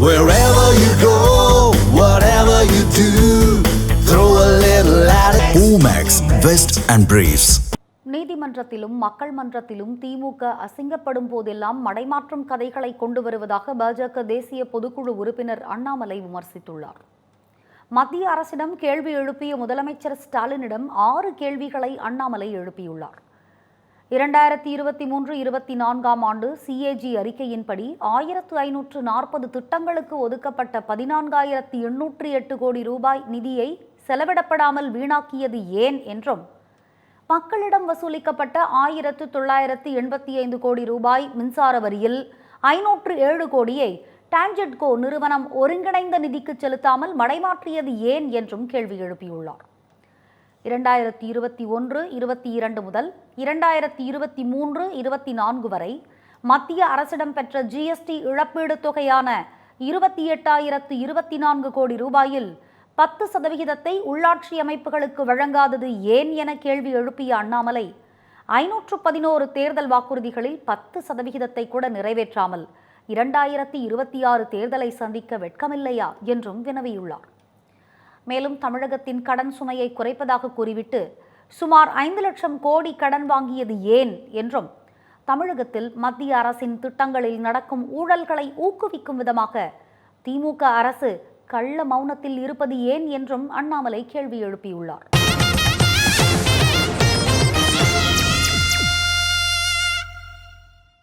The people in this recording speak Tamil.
Wherever you go, whatever you do, throw a little at it. Omax, Vest and Briefs. நீதிமன்றத்திலும் மக்கள் மன்றத்திலும் திமுக அசிங்கப்படும் போதெல்லாம் மடைமாற்றும் கதைகளை கொண்டு வருவதாக பாஜக தேசிய பொதுக்குழு உறுப்பினர் அண்ணாமலை விமர்சித்துள்ளார் மத்திய அரசிடம் கேள்வி எழுப்பிய முதலமைச்சர் ஸ்டாலினிடம் ஆறு கேள்விகளை அண்ணாமலை எழுப்பியுள்ளார் இரண்டாயிரத்தி இருபத்தி மூன்று இருபத்தி நான்காம் ஆண்டு சிஏஜி அறிக்கையின்படி ஆயிரத்து ஐநூற்று நாற்பது திட்டங்களுக்கு ஒதுக்கப்பட்ட பதினான்காயிரத்தி எண்ணூற்றி எட்டு கோடி ரூபாய் நிதியை செலவிடப்படாமல் வீணாக்கியது ஏன் என்றும் மக்களிடம் வசூலிக்கப்பட்ட ஆயிரத்து தொள்ளாயிரத்து எண்பத்தி ஐந்து கோடி ரூபாய் மின்சார வரியில் ஐநூற்று ஏழு கோடியை டான்ஜெட்கோ நிறுவனம் ஒருங்கிணைந்த நிதிக்கு செலுத்தாமல் மடைமாற்றியது ஏன் என்றும் கேள்வி எழுப்பியுள்ளார். இரண்டாயிரத்தி இருபத்தி ஒன்று இருபத்தி இரண்டு முதல் இரண்டாயிரத்தி இருபத்தி மூன்று இருபத்தி நான்கு வரை மத்திய அரசிடம் பெற்ற ஜிஎஸ்டி இழப்பீடு தொகையான இருபத்தி எட்டாயிரத்து இருபத்தி நான்கு கோடி ரூபாயில் பத்து சதவிகிதத்தை உள்ளாட்சி அமைப்புகளுக்கு வழங்காதது ஏன் என கேள்வி எழுப்பிய அண்ணாமலை ஐநூற்று பதினோரு தேர்தல் வாக்குறுதிகளில் பத்து சதவிகிதத்தை கூட நிறைவேற்றாமல் இரண்டாயிரத்தி இருபத்தி ஆறு தேர்தலை சந்திக்க வெட்கமில்லையா என்றும் வினவியுள்ளார். மேலும் தமிழகத்தின் கடன் சுமையை குறைப்பதாக கூறிவிட்டு சுமார் ஐந்து லட்சம் கோடி கடன் வாங்கியது ஏன் என்றும் தமிழகத்தில் மத்திய அரசின் திட்டங்களில் நடக்கும் ஊழல்களை ஊக்குவிக்கும் விதமாக திமுக அரசு கள்ள மௌனத்தில் இருப்பது ஏன் என்றும் அண்ணாமலை கேள்வி எழுப்பியுள்ளார்.